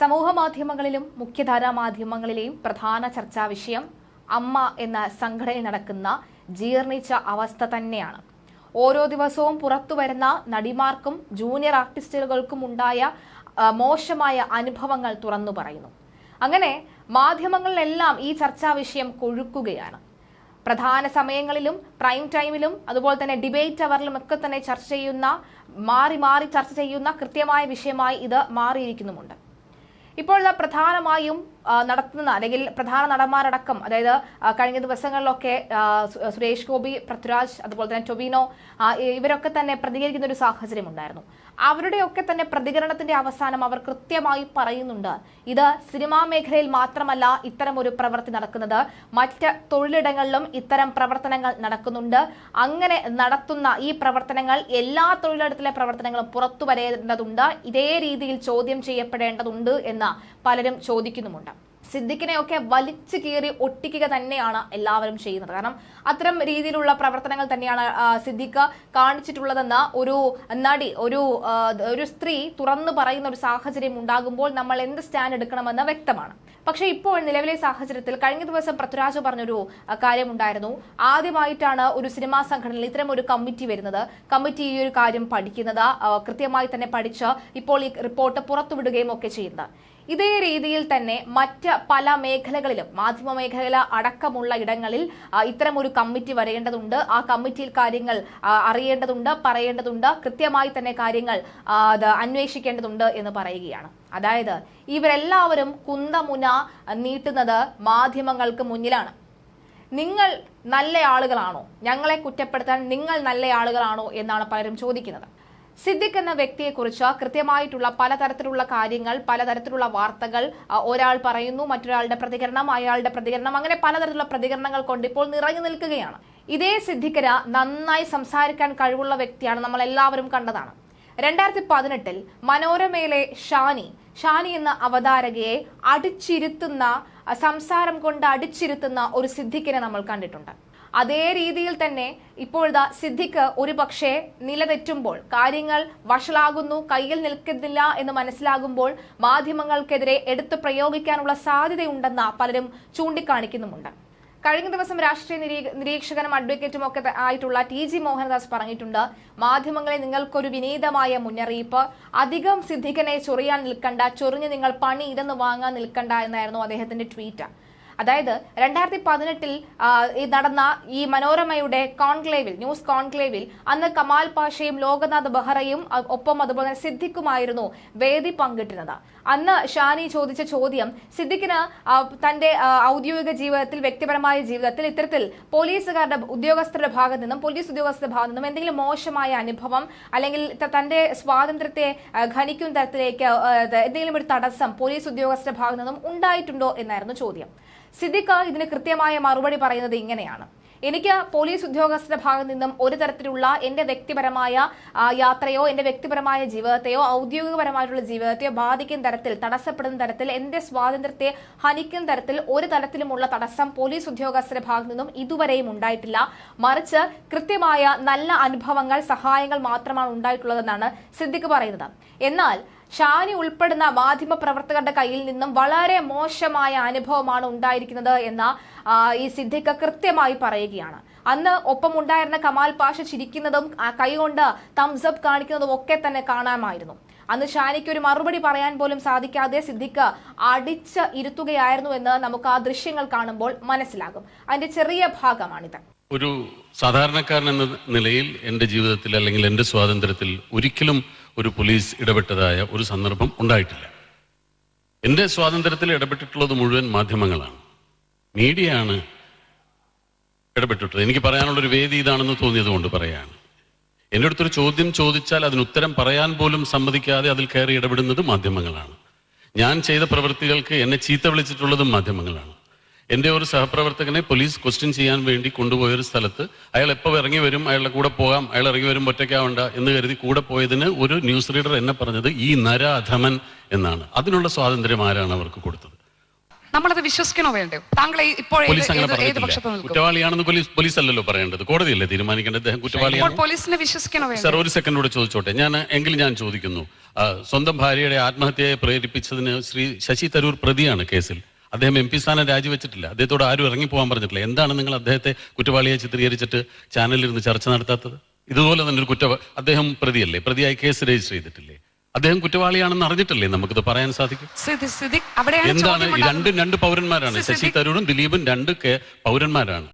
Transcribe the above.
സമൂഹ മാധ്യമങ്ങളിലും മുഖ്യധാരാ മാധ്യമങ്ങളിലെയും പ്രധാന ചർച്ചാ വിഷയം അമ്മ എന്ന സംഘടനയിൽ നടക്കുന്ന ജീർണിച്ച അവസ്ഥ തന്നെയാണ്. ഓരോ ദിവസവും പുറത്തു വരുന്ന നടിമാർക്കും ജൂനിയർ ആർട്ടിസ്റ്റുകൾക്കും ഉണ്ടായ മോശമായ അനുഭവങ്ങൾ തുറന്നു പറയുന്നു. അങ്ങനെ മാധ്യമങ്ങളിലെല്ലാം ഈ ചർച്ചാ വിഷയം കൊഴുക്കുകയാണ്. പ്രധാന സമയങ്ങളിലും പ്രൈം ടൈമിലും അതുപോലെ തന്നെ ഡിബേറ്റ് അവറിലും ഒക്കെ തന്നെ ചർച്ച ചെയ്യുന്ന മാറി മാറി ചർച്ച ചെയ്യുന്ന കൃത്യമായ വിഷയമായി ഇത് മാറിയിരിക്കുന്നുമുണ്ട്. ഇപ്പോൾ പ്രധാനമായും നടത്തുന്ന അല്ലെങ്കിൽ പ്രധാന നടന്മാരടക്കം അതായത് കഴിഞ്ഞ ദിവസങ്ങളിലൊക്കെ സുരേഷ് ഗോപി പൃഥ്വിരാജ് അതുപോലെ തന്നെ ടൊവിനോ ഇവരൊക്കെ തന്നെ പ്രതികരിക്കുന്ന ഒരു സാഹചര്യം ഉണ്ടായിരുന്നു അവരുടെയൊക്കെ തന്നെ പ്രതികരണത്തിന്റെ അവസാനം അവർ കൃത്യമായി പറയുന്നുണ്ട്. ഇത് സിനിമാ മേഖലയിൽ മാത്രമല്ല ഇത്തരം ഒരു പ്രവൃത്തി നടക്കുന്നത്. മറ്റ് തൊഴിലിടങ്ങളിലും ഇത്തരം പ്രവർത്തനങ്ങൾ നടക്കുന്നുണ്ട്. അങ്ങനെ നടത്തുന്ന ഈ പ്രവർത്തനങ്ങൾ എല്ലാ തൊഴിലിടത്തിലെ പ്രവർത്തനങ്ങളും പുറത്തു വരേണ്ടതുണ്ട് ഇതേ രീതിയിൽ ചോദ്യം ചെയ്യപ്പെടേണ്ടതുണ്ട് എന്ന് പലരും ചോദിക്കുന്നുമുണ്ട്. സിദ്ദിഖിനെയൊക്കെ വലിച്ചു കീറി ഒട്ടിക്കുക തന്നെയാണ് എല്ലാവരും ചെയ്യുന്നത്. കാരണം അത്തരം രീതിയിലുള്ള പ്രവർത്തനങ്ങൾ തന്നെയാണ് സിദ്ദിഖ് കാണിച്ചിട്ടുള്ളതെന്ന് ഒരു നടി ഒരു ഒരു സ്ത്രീ തുറന്നു പറയുന്ന ഒരു സാഹചര്യം ഉണ്ടാകുമ്പോൾ നമ്മൾ എന്ത് സ്റ്റാൻഡ് എടുക്കണമെന്ന് വ്യക്തമാണ്. പക്ഷെ ഇപ്പോൾ നിലവിലെ സാഹചര്യത്തിൽ കഴിഞ്ഞ ദിവസം പൃഥ്വിരാജ് പറഞ്ഞൊരു കാര്യമുണ്ടായിരുന്നു. ആദ്യമായിട്ടാണ് ഒരു സിനിമാ സംഘടനയിൽ ഇത്തരം ഒരു കമ്മിറ്റി വരുന്നത്. കമ്മിറ്റി ഈ ഒരു കാര്യം പഠിക്കുന്നത് കൃത്യമായി തന്നെ പഠിച്ച് ഇപ്പോൾ ഈ റിപ്പോർട്ട് പുറത്തുവിടുകയും ഒക്കെ ചെയ്യുന്നത്. ഇതേ രീതിയിൽ തന്നെ മറ്റ് പല മേഖലകളിലും മാധ്യമ മേഖല അടക്കമുള്ള ഇടങ്ങളിൽ ഇത്തരം ഒരു കമ്മിറ്റി വരേണ്ടതുണ്ട്. ആ കമ്മിറ്റിയിൽ കാര്യങ്ങൾ അറിയേണ്ടതുണ്ട് പറയേണ്ടതുണ്ട്. കൃത്യമായി തന്നെ കാര്യങ്ങൾ അന്വേഷിക്കേണ്ടതുണ്ട് എന്ന് പറയുകയാണ്. അതായത് ഇവരെല്ലാവരും കുന്തമുന നീട്ടുന്നത് മാധ്യമങ്ങൾക്ക് മുന്നിലാണ്. നിങ്ങൾ നല്ല ആളുകളാണോ? ഞങ്ങളെ കുറ്റപ്പെടുത്താൻ നിങ്ങൾ നല്ല ആളുകളാണോ എന്നാണ് പലരും ചോദിക്കുന്നത്. സിദ്ദിഖ് എന്ന വ്യക്തിയെക്കുറിച്ച് കൃത്യമായിട്ടുള്ള പലതരത്തിലുള്ള കാര്യങ്ങൾ പലതരത്തിലുള്ള വാർത്തകൾ ഒരാൾ പറയുന്നു മറ്റൊരാളുടെ പ്രതികരണം അയാളുടെ പ്രതികരണം അങ്ങനെ പലതരത്തിലുള്ള പ്രതികരണങ്ങൾ കൊണ്ട് ഇപ്പോൾ നിറഞ്ഞു നിൽക്കുകയാണ്. ഇതേ സിദ്ദിഖിന് നന്നായി സംസാരിക്കാൻ കഴിവുള്ള വ്യക്തിയാണ് നമ്മൾ എല്ലാവരും കണ്ടതാണ്. രണ്ടായിരത്തി പതിനെട്ടിൽ മനോരമയിലെ ഷാനി ഷാനി എന്ന അവതാരകയെ അടിച്ചിരുത്തുന്ന സംസാരം കൊണ്ട് അടിച്ചിരുത്തുന്ന ഒരു സിദ്ദിഖിനെ നമ്മൾ കണ്ടിട്ടുണ്ട്. അതേ രീതിയിൽ തന്നെ ഇപ്പോഴത്തെ സിദ്ധിക്ക് ഒരു പക്ഷേ നിലതെറ്റുമ്പോൾ കാര്യങ്ങൾ വഷളാകുന്നു കയ്യിൽ നിൽക്കുന്നില്ല എന്ന് മനസ്സിലാകുമ്പോൾ മാധ്യമങ്ങൾക്കെതിരെ എടുത്തു പ്രയോഗിക്കാനുള്ള സാധ്യതയുണ്ടെന്ന് പലരും ചൂണ്ടിക്കാണിക്കുന്നുമുണ്ട്. കഴിഞ്ഞ ദിവസം രാഷ്ട്രീയ നിരീ- നിരീക്ഷകനും അഡ്വക്കേറ്റും ഒക്കെ ആയിട്ടുള്ള ടി ജി മോഹൻദാസ് പറഞ്ഞിട്ടുണ്ട് മാധ്യമങ്ങളെ നിങ്ങൾക്കൊരു വിനീതമായ മുന്നറിയിപ്പ്. അധികം സിദ്ധിക്കനെ ചൊറിയാൻ നിൽക്കണ്ട ചൊറിഞ്ഞ് നിങ്ങൾ പണി ഇതെന്ന് വാങ്ങാൻ നിൽക്കണ്ട എന്നായിരുന്നു അദ്ദേഹത്തിന്റെ ട്വീറ്റ്. അതായത് രണ്ടായിരത്തി പതിനെട്ടിൽ നടന്ന ഈ മനോരമയുടെ കോൺക്ലേവിൽ ന്യൂസ് കോൺക്ലേവിൽ അന്ന് കമാൽ പാഷയും ലോകനാഥ് ബെഹ്റയും ഒപ്പം അതുപോലെ സിദ്ദിഖുമായിരുന്നു വേദി പങ്കിട്ടിരുന്നത്. അന്ന് ഷാനി ചോദിച്ച ചോദ്യം സിദ്ദിഖിന് തന്റെ ഔദ്യോഗിക ജീവിതത്തിൽ വ്യക്തിപരമായ ജീവിതത്തിൽ ഇത്തരത്തിൽ പോലീസുകാരുടെ ഉദ്യോഗസ്ഥരുടെ ഭാഗത്തു നിന്നും പോലീസ് ഉദ്യോഗസ്ഥരുടെ ഭാഗത്തു നിന്നും എന്തെങ്കിലും മോശമായ അനുഭവം അല്ലെങ്കിൽ തന്റെ സ്വാതന്ത്ര്യത്തെ ഖനിക്കുന്ന തരത്തിലേക്ക് എന്തെങ്കിലും ഒരു തടസ്സം പോലീസ് ഉദ്യോഗസ്ഥരുടെ ഭാഗത്ത് നിന്നും ഉണ്ടായിട്ടുണ്ടോ എന്നായിരുന്നു ചോദ്യം. സിദ്ദിഖ് ഇതിന് കൃത്യമായ മറുപടി പറയുന്നത് ഇങ്ങനെയാണ്. എനിക്ക് പോലീസ് ഉദ്യോഗസ്ഥരുടെ ഭാഗത്ത് നിന്നും ഒരു തരത്തിലുള്ള എന്റെ വ്യക്തിപരമായ യാത്രയോ എന്റെ വ്യക്തിപരമായ ജീവിതത്തെയോ ഔദ്യോഗികപരമായിട്ടുള്ള ജീവിതത്തെയോ ബാധിക്കുന്ന തരത്തിൽ തടസ്സപ്പെടുന്ന തരത്തിൽ എന്റെ സ്വാതന്ത്ര്യത്തെ ഹനിക്കുന്ന തരത്തിൽ ഒരു തരത്തിലുമുള്ള തടസ്സം പോലീസ് ഉദ്യോഗസ്ഥരുടെ ഭാഗത്ത് നിന്നും ഇതുവരെയും ഉണ്ടായിട്ടില്ല. മറിച്ച് കൃത്യമായ നല്ല അനുഭവങ്ങൾ സഹായങ്ങൾ മാത്രമാണ് ഉണ്ടായിട്ടുള്ളതെന്നാണ് സിദ്ദിഖ് പറയുന്നത്. എന്നാൽ ഷാനി ഉൾപ്പെടുന്ന മാധ്യമ പ്രവർത്തകരുടെ കയ്യിൽ നിന്നും വളരെ മോശമായ അനുഭവമാണ് ഉണ്ടായിരിക്കുന്നത് എന്ന ഈ സിദ്ദിഖ് കൃത്യമായി പറയുകയാണ്. അന്ന് ഒപ്പം ഉണ്ടായിരുന്ന കമാൽ പാഷ ചിരിക്കുന്നതും കൈകൊണ്ട് തംസപ്പ് കാണിക്കുന്നതും ഒക്കെ തന്നെ കാണാമായിരുന്നു. അന്ന് ഷാനിക്ക് ഒരു മറുപടി പറയാൻ പോലും സാധിക്കാതെ സിദ്ദിഖ് അടിച്ച് ഇരുത്തുകയായിരുന്നു എന്ന് നമുക്ക് ആ ദൃശ്യങ്ങൾ കാണുമ്പോൾ മനസ്സിലാകും. അതിന്റെ ചെറിയ ഭാഗമാണിത്. ഒരു സാധാരണക്കാരൻ എന്ന നിലയിൽ എന്റെ ജീവിതത്തിൽ അല്ലെങ്കിൽ എന്റെ സ്വാതന്ത്ര്യത്തിൽ ഒരിക്കലും ഒരു പോലീസ് ഇടപെട്ടതായ ഒരു സന്ദർഭം ഉണ്ടായിട്ടില്ല. എന്റെ സ്വാതന്ത്ര്യത്തിൽ ഇടപെട്ടിട്ടുള്ളത് മുഴുവൻ മാധ്യമങ്ങളാണ്. മീഡിയയാണ് ഇടപെട്ടിട്ടുള്ളത്. എനിക്ക് പറയാനുള്ള ഒരു വേദി ഇതാണെന്ന് തോന്നിയത് കൊണ്ട് പറയാണ്. എന്റെ അടുത്തൊരു ചോദ്യം ചോദിച്ചാൽ അതിന് ഉത്തരം പറയാൻ പോലും സമ്മതിക്കാതെ അതിൽ കയറി ഇടപെടുന്നത് മാധ്യമങ്ങളാണ്. ഞാൻ ചെയ്ത പ്രവൃത്തികൾക്ക് എന്നെ ചീത്ത വിളിച്ചിട്ടുള്ളതും മാധ്യമങ്ങളാണ്. എന്റെ ഒരു സഹപ്രവർത്തകനെ പോലീസ് ക്വസ്റ്റ്യൻ ചെയ്യാൻ വേണ്ടി കൊണ്ടുപോയ ഒരു സ്ഥലത്ത് അയാൾ എപ്പോൾ ഇറങ്ങി വരും അയാളുടെ കൂടെ പോകാം അയാൾ ഇറങ്ങി വരും ഒറ്റയ്ക്കാവണ്ട എന്ന് കരുതി കൂടെ പോയതിന് ഒരു ന്യൂസ് റീഡർ എന്നെ പറഞ്ഞത് ഈ നരാധമൻ എന്നാണ്. അതിനുള്ള സ്വാതന്ത്ര്യം ആരാണ് അവർക്ക് കൊടുത്തത്? നമ്മളത് വിശ്വസിക്കണോ വേണ്ടയോ? താങ്കൾ ഇപ്പോൾ കുറ്റവാളിയാണെന്ന് പോലീസ് പോലീസ് അല്ലല്ലോ പറയേണ്ടത്. കോടതിയല്ലേ തീരുമാനിക്കേണ്ടത്? അദ്ദേഹം കുറ്റവാളിയാണ്. പോലീസിനെ വിശ്വസിക്കണോ സാർ ഒരു സെക്കൻഡ് കൂടെ ചോദിച്ചോട്ടെ. ഞാൻ എങ്കിൽ ഞാൻ ചോദിക്കുന്നു. സ്വന്തം ഭാര്യയുടെ ആത്മഹത്യയെ പ്രേരിപ്പിച്ചതിന് ശ്രീ ശശി തരൂർ പ്രതിയാണ് കേസിൽ. അദ്ദേഹം എം പി സ്ഥാനം രാജിവെച്ചിട്ടില്ല. അദ്ദേഹത്തോട് ആരും ഇറങ്ങിപ്പോകാൻ പറഞ്ഞിട്ടില്ല. എന്താണ് നിങ്ങൾ അദ്ദേഹത്തെ കുറ്റവാളിയെ ചിത്രീകരിച്ചിട്ട് ചാനലിരുന്ന് ചർച്ച നടത്താത്തത്? ഇതുപോലെ തന്നെ ഒരു കുറ്റ അദ്ദേഹം പ്രതിയല്ലേ? പ്രതിയായി കേസ് രജിസ്റ്റർ ചെയ്തിട്ടില്ലേ? അദ്ദേഹം കുറ്റവാളിയാണെന്ന് അറിഞ്ഞിട്ടല്ലേ? നമുക്കിത് പറയാൻ സാധിക്കും. എന്താണ് രണ്ട് രണ്ട് പൗരന്മാരാണ്? ശശി തരൂരും ദിലീപും രണ്ട് പൗരന്മാരാണ്.